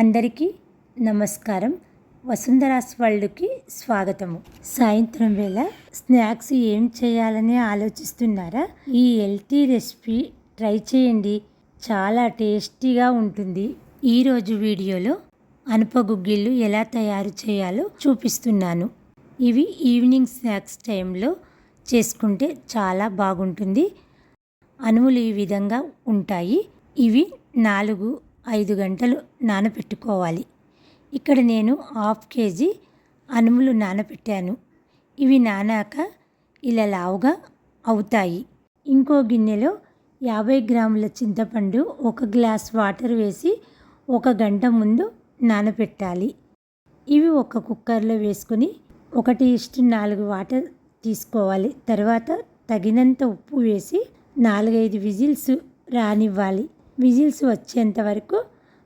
అందరికీ నమస్కారం. వసుంధరాస్ వరల్డ్కి స్వాగతము. సాయంత్రం వేళ స్నాక్స్ ఏం చేయాలని ఆలోచిస్తున్నారా? ఈ హెల్తీ రెసిపీ ట్రై చేయండి. చాలా టేస్టీగా ఉంటుంది. ఈరోజు వీడియోలో అనుపగుగ్గిళ్ళు ఎలా తయారు చేయాలో చూపిస్తున్నాను. ఇవి ఈవినింగ్ స్నాక్స్ టైంలో చేసుకుంటే చాలా బాగుంటుంది. అనువులు ఈ విధంగా ఉంటాయి. ఇవి నాలుగు ఐదు గంటలు నానబెట్టుకోవాలి ఇక్కడ నేను హాఫ్ కేజీ అనుములు నానబెట్టాను ఇవి నానాక ఇలా లావుగా అవుతాయి. ఇంకో గిన్నెలో యాభై గ్రాముల చింతపండు ఒక గ్లాస్ వాటర్ వేసి ఒక గంట ముందు నానబెట్టాలి ఇవి ఒక కుక్కర్లో వేసుకుని ఒకటి ఇష్ట నాలుగు వాటర్ తీసుకోవాలి. తర్వాత తగినంత ఉప్పు వేసి నాలుగైదు విజిల్స్ రానివ్వాలి. విజిల్స్ వచ్చేంత వరకు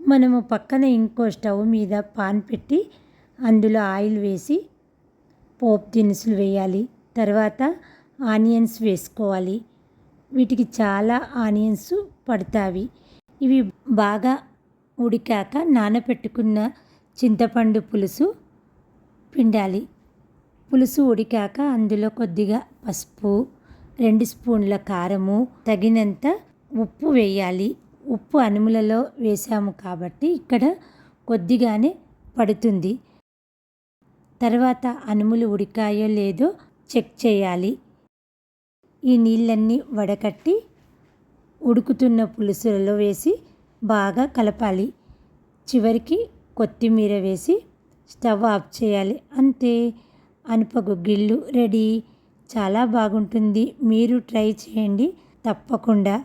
మనము పక్కన ఇంకో స్టవ్ మీద పాన్ పెట్టి అందులో ఆయిల్ వేసి పోపు దినుసులు వేయాలి. తర్వాత ఆనియన్స్ వేసుకోవాలి. వీటికి చాలా ఆనియన్స్ పడతాయి ఇవి బాగా ఉడికాక నానబెట్టుకున్న చింతపండు పులుసు పిండాలి. పులుసు ఉడికాక అందులో కొద్దిగా పసుపు రెండు స్పూన్ల కారము తగినంత ఉప్పు వేయాలి. ఉప్పు అనుములలో వేసాము కాబట్టి ఇక్కడ కొద్దిగానే పడుతుంది. తర్వాత అనుములు ఉడికాయో లేదో చెక్ చేయాలి. ఈ నీళ్ళన్నీ వడకట్టి ఉడుకుతున్న పులుసులలో వేసి బాగా కలపాలి. చివరికి కొత్తిమీర వేసి స్టవ్ ఆఫ్ చేయాలి. అంతే. అనుపగుగ్గిళ్ళు రెడీ. చాలా బాగుంటుంది. మీరు ట్రై చేయండి. తప్పకుండా.